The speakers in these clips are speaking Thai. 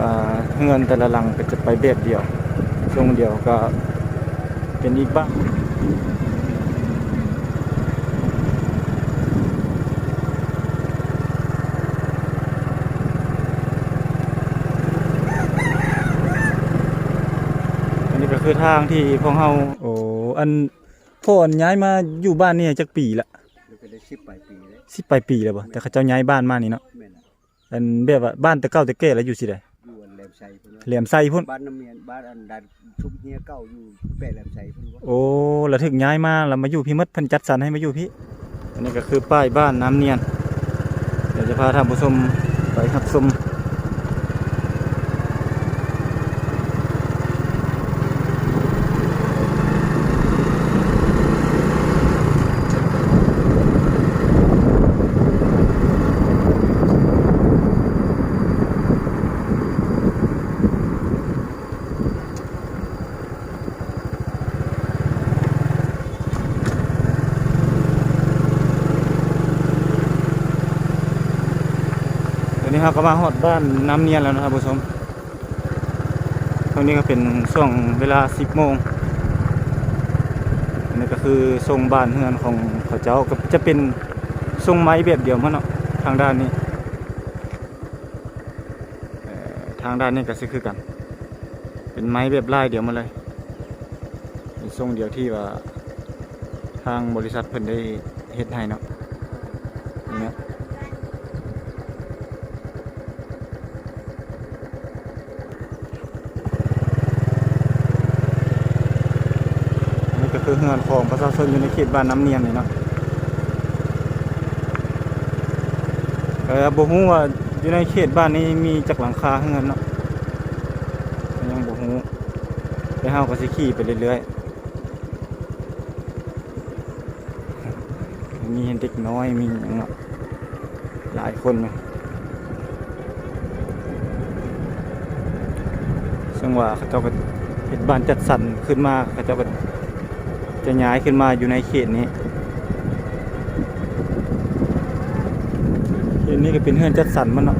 อ่าเงินแต่ละหลังก็จะไปแบบเดียวทรงเดียวก็เป็นอีกบ้างอันนี้ก็คือทางที่พวกเฮาโอ้อันพ่ออันย้ายมาอยู่บ้านนี่จักปีละเดี๋ยวก็ได้สิบปลายปีเลยสิบปลายปีแล้วบ่แต่เขาเจ้าย้ายบ้านมานี่เนาะแม่นล่ะอันแบบว่าบ้านแต่เก่าแต่แก่แล้วอยู่สิได้ อยู่อันแหลมไซพุ่นว่าเหลี่ยมไส้พุ่น บ้านน้ำเมียนบ้านอันดันชุบเฮียเก่าอยู่แปะแหลมไซพุ่นว่าโอ้แล้วถึงย้ายมาแล้วมาอยู่พี่มดเพิ่นจัดสรรให้มาอยู่พี่ อันนี้ก็คือป้ายบ้านน้ำเนียน เดี๋ยวจะพาท่านผู้ชมไปรับชม เราก็มาฮอดบ้านน้ำเนียนแล้วนะครับผู้ชมตรงนี้ก็เป็นช่วงเวลา 10โมงนนี้ก็คือทรงบ้านเฮือนของเขาเจ้าก็จะเป็นทรงไม้แบบเดียวมั้งเนาะทางด้านนี้ทางด้านนี้ก็สิคือกัน เป็นไม้แบบลายเดียวมาเลยเป็นทรงเดียวที่ว่าทางบริษัทเพิ่นได้เฮ็ดให้เนาะนี่เนาะ นี่ก็คือ เฮือนของประชาชนอยู่ในเขตบ้านน้ำเนียนนี่เนาะเออบ่ฮู้ว่าอยู่ในเขตบ้านนี้มีจักหลังคาเฮือนเนาะยังบ่ฮู้แต่เฮาก็สิขี่ไปเรื่อยๆมีเด็กน้อยมีหยังเนาะหลายคนเลยซึ่งว่าเขาเจ้าก็เฮ็ดบ้านจัดสรรขึ้นมาเขาเจ้าก็ จะย้ายขึ้นมาอยู่ในเขตนี้ เขตนี้ก็เป็นเฮือนจัดสรรมันเนาะ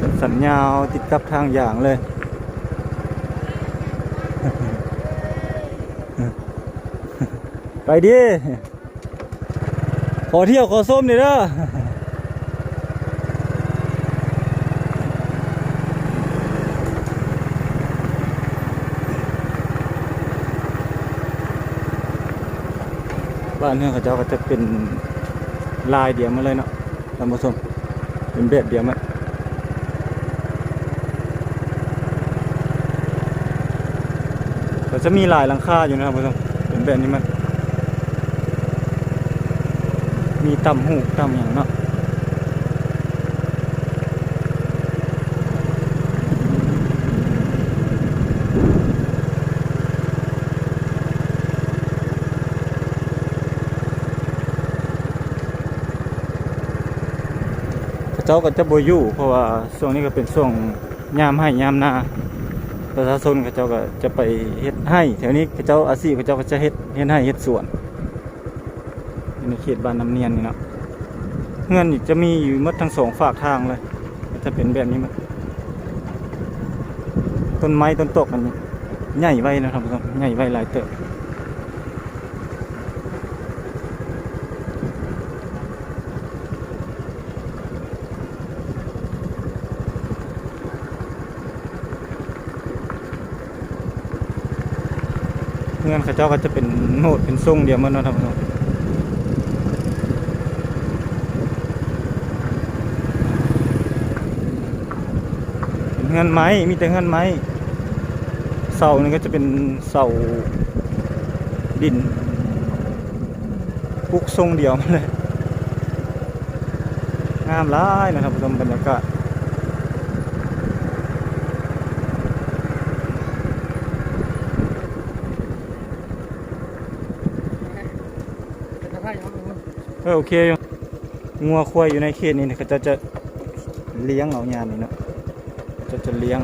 จัดสรรยาวติดกับทางอย่างเลยไปดิ ขอเที่ยวขอส้มหน่ยเด้อ บ้านเฮือนเขาเจ้าก็จะเป็นลายเดียวมาเลยเนาะท่านผู้ชมเป็นแบบเดียวมาก็จะมีหลายหลังคาอยู่นะครับผู้ชมเป็นแบบนี้มันมีต่ำหูต่ำอย่างเนาะ เจ้าก็จะบอยู่เพราะว่าช่วงนี้ก็เป็นช่วงยามให้ยามนาประชาชนเขาเจ้าก็จะไปเฮ็ดให้แถวนี้เขาเจ้าอาชีพเขาเจ้าก็จะเฮ็ดเฮ็ดให้เฮ็ดสวนในเขตบ้านน้ำเนียนนี่เนาะเงินนี่จะมีอยู่มดทั้งสองฝากทางเลยจะเป็นแบบนี้มันต้นไม้ต้นตกมันใหญ่ไว้นะครับผู้ชมใหญ่ไว้หลายเติบ เงินเขาเจ้าก็จะเป็นโนดเป็นทรงเดียวมันนาะท่านเป็นเงินไม้มีแต่เงินไม้เสานี่ก็จะเป็นเสาดินปุกทรงเดียวมาเลยงามร้ายนะครับผู้ชมบรรยากาศ ออโอเคอยู่งัวควายอยู่ในเขตนี้เนี่ยเขาจะจะเลี้ยงเอางานนี่เนาะจะจะเลี้ยง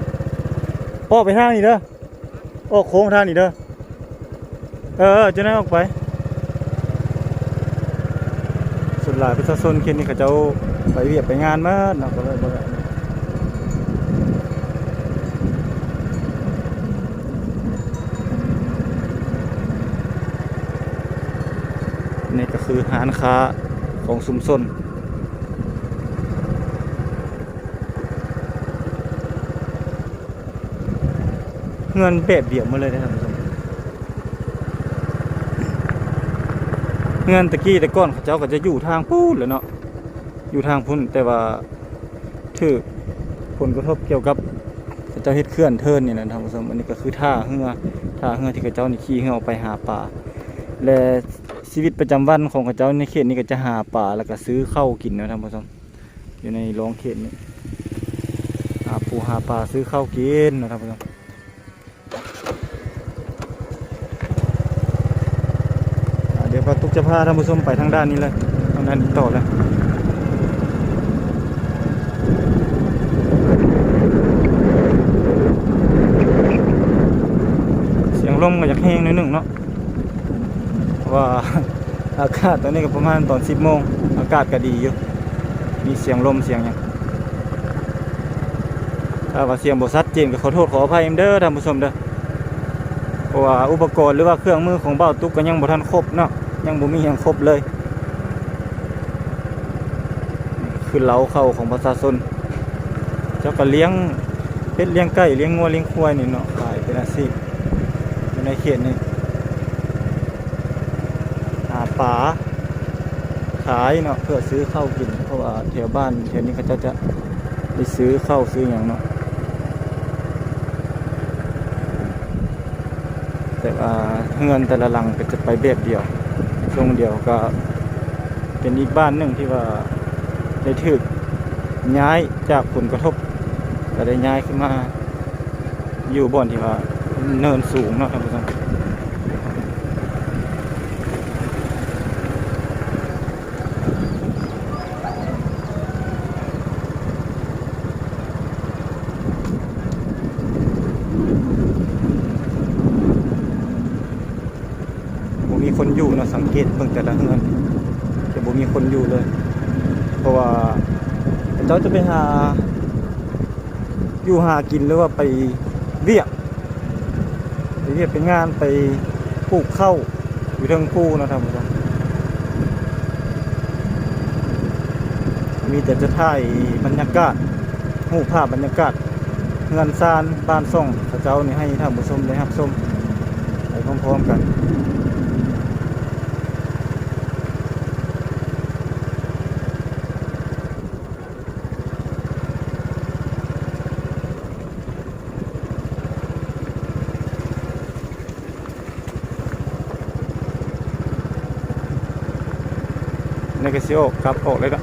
ออกไปทางนี้เด้อออกโค้งทางนี้เด้อเออเออจะได้ออกไป สุดหลายประชาชนเขตนี้เขาเจ้าไปเวียบไปงานมาเนาะก็เลยบ่ได้นี่ ก็คือร้านค้าของชุมชนเงินแบบเดียวมาเลยนะท่านผู้ชมเงินตะกี้แต่ก้อนเขาเจ้าก็จะอยู่ทางพูนแหล้วเนาะอยู่ทางพุ่นแต่ว่าถือผลกระทบเกี่ยวกับเขาเจ้าเฮ็ดเคลื่อนเทินนี่นะท่านผู้ชมอันนี้ก็คือท่าเรือท่าเรือที่เขาเจ้านี่ขี่เรือออกไปหาปลาและ ชีวิตประจำวันของเขาเจ้าในเขตนี้ก็จะหาปลาแล้วก็ซื้อข้าวกินนะท่านผู้ชมอยู่ในโรงเขตนี้หาปูหาปลาซื้อข้าวกินนะท่านผู้ชมเดี๋ยวพระตุกจะพาท่านผู้ชมไปทางด้านนี้เลยทางด้านนี้ต่อเลยเสียงลมก็อยากแห้งนิดหนึ่งเนาะ ว่าอากาศตอนนี้ก็ประมาณตอนสิบโมงอากาศก็ดีอยู่มีเสียงลมเสียงอย่างถ้าว่าเสียงบชัดเจนก็ขอโทษขออภัยเด้อท่านผู้ชมเด้อเพราะว่าอุปกรณ์หรือว่าเครื่องมือของเบ้าตุ๊กก็ยังบ่ทันครบเนาะยังบ่มีหยังครบเลยคือเล้าเข้าของประชาชนเจ้าก็เลี้ยงเป็ดเลี้ยงไก่เลี้ยงงัวเลี้ยงควายนี่เนาะขายเป็นอาชีพในเขตนี้าขายเนาะเพื่อซื้อข้าวกิน เพราะว่าแถวบ้านแถวนี้เขาจ้าจะไปซื้อข้าวซื้ออย่างเนาะแต่ว่าเงินแต่ละหลังก็จะไปแบบเดียวช่วงเดียวก็เป็นอีกบ้านหนึ่งที่ว่าได้ถึกย้ายจากผลกระทบก็ได้ย้ายขึ้นมา อยู่บ่อนที่ว่าเนินสูงเนาะท่านผู้ชม มีคนอยู่เนาะสังเกตเบิ่งแต่ละเฮือนจะบ่มีคนอยู่เลย เพราะว่าเจ้าจะไปหา อยู่หากินหรือว่าไปเวียกไปเวียกไปงานไปปลูกข้าวอยู่เทิงภูเนะท่านผู้ชมมีแต่จะถ่ายบรรยากาศรูภาพบรรยากาศเงินซานบ้านซ่องพระเจ้านี่ให้ท่านผู้ชมได้รับชมไปพร้อมๆกัน สิโออกครับออกเลยนะ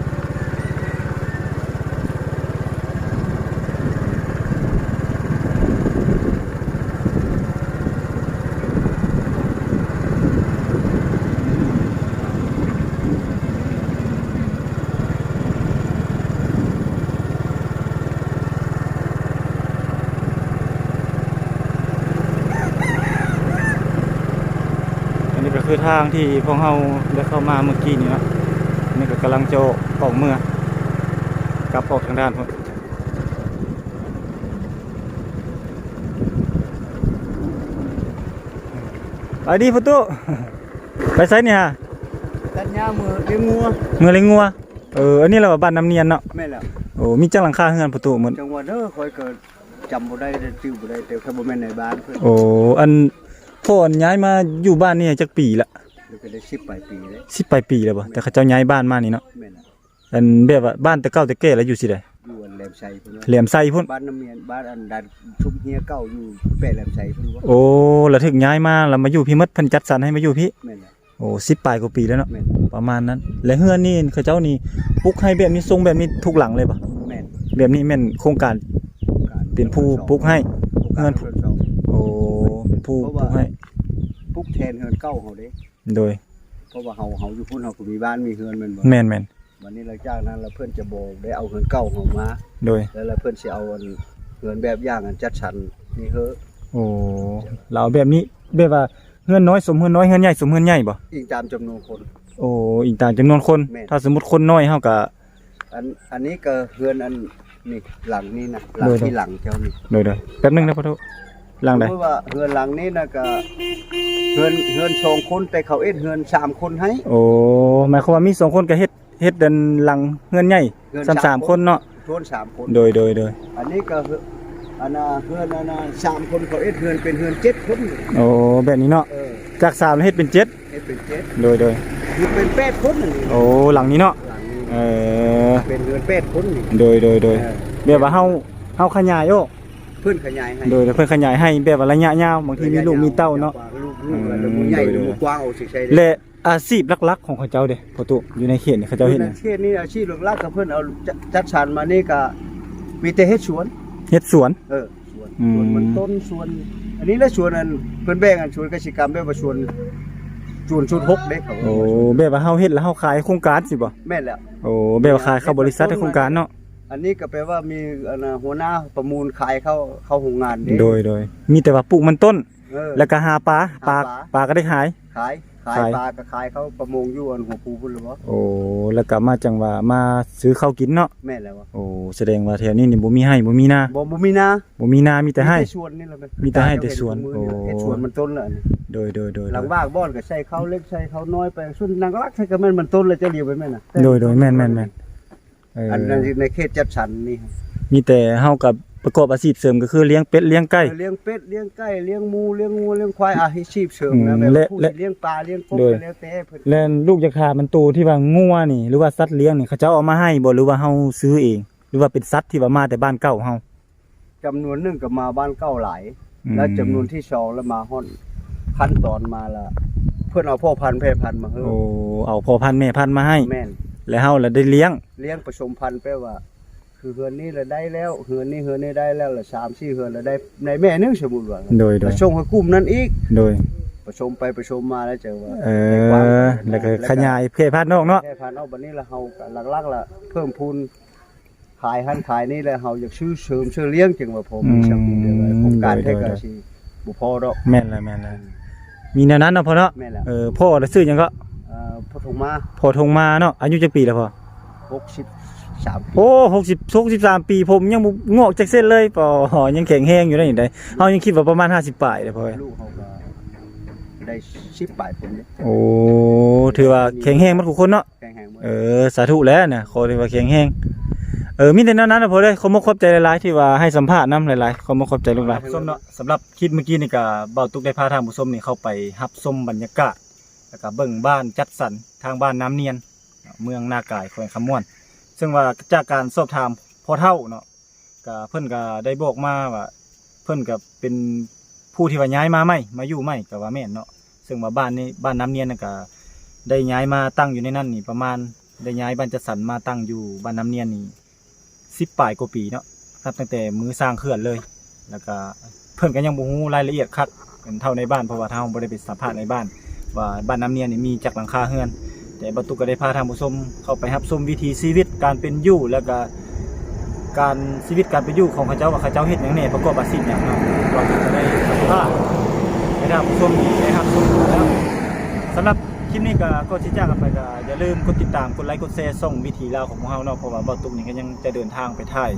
อันนี้ก็คือทางที่พวกเราได้เข้ามาเมื่อกี้นี่เนาะ ก็กำลังจะออกเมืองกลับออกทางด้านพุ่นไปดีพุตุไปไซเนี่ยฮะตัดหญ้ามือเลี้ยงงัวเมืองเลงงัวเอออันนี้เราบ้านน้ำเนียนเนาะแม่นแล้วโอ้มีจังหลังคาเฮือนพุตุหมดจังหวัดเด้อคอยเกิดจำบ่ได้แต่ชื่อบ่ได้แต่แค่บ่แม่นในบ้านเพิ่นโอ้อันพ่ออันย้ายมาอยู่บ้านนี่จักปีละ เดี๋ยวก็ได้10ปลายปีแล้วสิบปลายปีแล้วบ่แต่เขาเจ้าย้ายบ้านมานี่เนาะแม่นแล้วอันแบบว่าบ้านแต่เก่าแต่แก่แล้วอยู่สิไดอยู่อันแหลมไซเพิ่นว่าเหลี่ยมไส้พุ่นบ้านน้ำเมียนบ้านอันดันชุมเฮียเก่าอยู่แปะแหลมไซเพิ่นว่าโอ้แล้วถึงย้ายมาแล้วมาอยู่พี่มดเพิ่นจัดสรรให้มาอยู่พี่แม่นแล้วโอ้สิบปลายกว่าปีแล้วเนาะแม่นประมาณนั้น และเฮือนนี่เขาเจ้านี่ปลุกให้แบบนี้ทรงแบบนี้ทุกหลังเลยปะแม่นแบบนี้แม่นโครงการการเป็นผู้ปลุกให้ เงินสองโอ้เป็นผู้ปลุกให้ปลุกแทนเฮือนเก่าเฮาเด้ โดยเพราะว่าเฮาเฮาอยู่พุ่นเฮาก็มีบ้านมีเฮือนแม่นบ่แม่นแม่นวันนี้หลังจากนั้นแล้วเพิ่นจะบอกได้เอาเฮือนเก่าเฮามา โดย แล้วแล้วเพิ่นสิเอาอันเฮือนแบบอย่างอันจัดสรรนี่เฮ้อโอ้เราแบบนี้แบบว่าเฮือนน้อยสมเฮือนน้อยเฮือนใหญ่สมเฮือนใหญ่บ่อีกตามจำนวนคน โอ้อีกต่างจำนวนคน แม่น ถ้าสมมุติคนน้อยเฮาก็ อันอันนี้ก็เฮือนอันนี่หลังนี้นะหลังโดย ที่หลังเจ้านี่โดยโดยแป๊บนึงนะพ่อทุ หลังใดเพราะว่าเฮือนหลังนี้นะก็เฮือนเฮือนสองคนแต่เขาเอ็ดเฮือนสามคนให้โอ้หมายความว่ามีสองคนก็เฮ็ดเฮ็ดดันหลังเฮือนใหญ่เฮือนสามสาสามมคคนนเนาะทวนสามคนโดยโดยโดยอันนี้ก็เฮือนอันน่ะเฮือนอันน่ะสามคนเขาเอ็ดเฮือนเป็นเฮือนเจ็ดคนโอ้แบบนี้เนาะเออจากสามเฮ็ดเป็นเจ็ดเอ็ดเป็นเจ็ดโดยโดยคือเป็นแปดคนนี่โอ้หลังนี้เนาะหลังนี้เออเป็นเฮือนแปดคนนี่โดยโดยโดยเออแบบว่าเฮาเฮาขยายโอ้ เพื่อนขยายให้โดยเพิ่นขยายให้แบบว่าระยะยาวบางทีมีลูกมีเต้าเนาะ ลูกลูกแล้วมูใหญ่โดยโดยลูกกว้างเอาสิใช่และอาชีพหลักๆ ของเขาเจ้าเด้พ่อตุอยู่ในเขตนี่เขาเจ้าเฮ็ดหยังเขตนี้อาชีพหลักๆกับเพื่อนเอาจัดจัดสรรมานี่ก็มีแต่เฮ็ดสวน เฮ็ดสวน เออสวนอืมสวนมันต้นสวน อันนี้และสวนอันเพิ่นแบ่งอันสวนกสิกรรมแบบว่าสวนสวนชุดหกเด้เขาโอ้แบบว่าเฮาเฮ็ดแล้วเฮาขายโครงการสิบ่แม่นแล้ว โอ้แบบว่าขายเข้าบริษัทในโครงการเนาะ อันนี้ก็แปลว่ามีอันน่ะหัวหน้าประมูลขายเข้าเข้าโรงงานเด้ โดยโดย มีแต่ว่าปลูกมันต้น เออ แล้วก็หาปลาปลาหาปลา ปลาก็ได้ขาย ขายขายขาย ปลาก็ขายเขาประมงอยู่อันหัวปูพุ่นหรือบ่โอ้แล้วก็มาจังว่ามาซื้อข้าวกินเนาะแม่นแล้ววะโอ้แสดงว่าแถวนี้นี่บ่มีให้บ่มีนาบ่บ่มีนาบ่มีนามีแต่ให้สวนนี่แหละนมีแต่ให้แต่สวนโอ้โอ้เฮ็ดสวนมันต้นแล้วอันนี้โดยโดยโดยหลังบ้านบ้อนก็ใส่ข้าวเล็กใส่ข้าวน้อยไปส่วนนางรักใส่ก็แม่นมันต้นเลยจะเรียวไปแม่น่ะโดยโดยแม่นแม่นแม่นเอออันนั้นในเขตจัดสรรนี่ครับมีแต่เฮากับประกอบอาชีพเสริมก็คือเลี้ยงเป็ดเลี้ยงไก่เลี้ยงเป็ดเลี้ยงไก่เลี้ยงหมูเลี้ยงงูเลี้ยงควายอาชีพเสริมนะอืมแบบและผู้และที่เลี้ยงปลาเลี้ยงกบโดยก็แล้วแต่เพิ่นแล้วลูกอยากถามมันตูที่ว่างัวนี่ หรือว่าสัตว์เลี้ยงนี่เขาเจ้าเอามาให้บ่หรือว่าเฮาซื้อเอง หรือว่าเป็นสัตว์ที่ว่ามาแต่บ้านเก่าเฮาจำนวนหนึงก็มาบ้านเก้าหลายอืมและจำนวนที่สองแล้วมาฮ้อนขั้นตอนมาละเพื่อนเอาพ่อพันธุ์แพร่พันธุ์มาเฮ้โอ้เอาพ่อพันธุ์แม่พันธุ์มาให้แม่น แล้วเฮาละได้เลี้ยง เลี้ยงผสมพันธุ์แปลว่า คือเฮือนนี้ละได้แล้วเฮือนนี้เฮือนนี้ได้แล้วละสามสี่เฮือนละได้ในแม่หนึงสมมุติว่าโดยโดแล้ยวส่งให้กลุ่มนั้นอีกโดย ผสมไปผสมมาแล้วเจอว่าเอได้กว้างอแล้วก็ขยายเพศพันธุ์นอกเนาะแค่พันธุ์เอาบัดนี้ละเฮาก็หลักๆละเพิ่มพูนขายหันขายนี่แหละเฮาอยากซื้อเสริมซื้อเลี้ยงจึงว่าผมชักมีเด้อว่าโครงการแท้ก็สิบ่พอดอกแม่นแล้วแม่นแล้วมีแนวนั้นเนาะพ่อเนาะแม่นแล้ว เออพ่อน่ะซื้อหยังก็เอ่อพอถงมาพ่อทงมาเนาะอายุจักปีแล้วพ่อ63ปีโอ้60 63ปีผมยังบ่งอกจากเส้นเลยปอยังแข็งแรงอยู่ได้ยังไดเฮายังคิดว่าประมาณ50ปลายเลยพ่อลูกเขาก็ได้10ปลายผมเนี่ยโอ้ถือว่าแข็งแรงมันทุกคนเนาะแข็งแรงหมดเออสาธุแล้วเนี่ยขอที่ว่าแข็งแรงเออมีแต่นั้นนะพอได้ขอมขอบใจหลายๆที่ว่าให้สัมภาษณ์นํหลายๆขอมขอบใจลูกหลานส้มเนาะสำหรับคลิปเมื่อกี้นี่ก็เบาตุกได้พาทางผู้ชมนี่เข้าไปรับชมบรรยากาศ แล้วก็เบิ่งบ้านจัดสรรทางบ้านน้ำเนียน เมืองนากายแขวงคำม่วน ซึ่งว่าจากการสอบถามพอเฒ่าเนาะก็เพิ่นก็ได้บอกมาว่าเพิ่นก็เป็นผู้ที่ว่าย้ายมาใหม่มาอยู่ใหม่ก็ว่าแม่นเนาะซึ่งว่าบ้านนี้บ้านน้ำเนียนน่ะก็ได้ย้ายมาตั้งอยู่ในนั่นนี่ประมาณได้ย้ายบ้านจัดสรรมาตั้งอยู่บ้านน้ำเนียนนี่สิบปลายกว่าปีเนาะครับตั้งแต่มือสร้างเขื่อนเลย แล้วก็เพิ่นก็ยังบ่ฮู้รายละเอียดคักเป็นเท่าในบ้านเพราะว่าทางเราบ่ได้ไปสัมภาษณ์ในบ้าน ว่าบ้านน้ำเนียนนี่มีจักหลังคาเฮือน แต่บรรทุก็ได้พาทางผู้ชมเข้าไปรับชมวิถีชีวิตการเป็นอยู่แล้วก็การชีวิตการเป็นอยู่ของเขาเจ้าว่าเขาเจ้าเฮ็ดหยังแหน่ประกอบอาชีพหยังเนาะก่อนที่จะได้สัมภาษณ์ให้ทางผู้ชมได้รับชมแล้วสำหรับคลิปนี้ก็ก็ชี้แจงกันไปก็อย่าลืมกดติดตามกดไลค์กดแชร์ส่งวิถีลาวของพวกเราเนาะเพราะว่าบาตุกนี่ก็ยังจะเดินทางไปถ่าย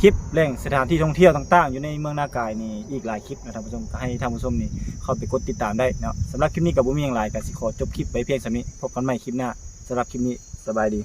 คลิปแหล่งสถานที่ท่องเที่ยวต่างๆ อยู่ในเมืองนากายนี่อีกหลายคลิปนะท่านผู้ชมก็ให้ท่านผู้ชมนี่เข้าไปกดติดตามได้เนาะสำหรับคลิปนี้กับบุ้มีอย่างไรก็สิขอจบคลิปไปเพียงสำนี้พบกันใหม่คลิปหน้าสำหรับคลิปนี้สบายดี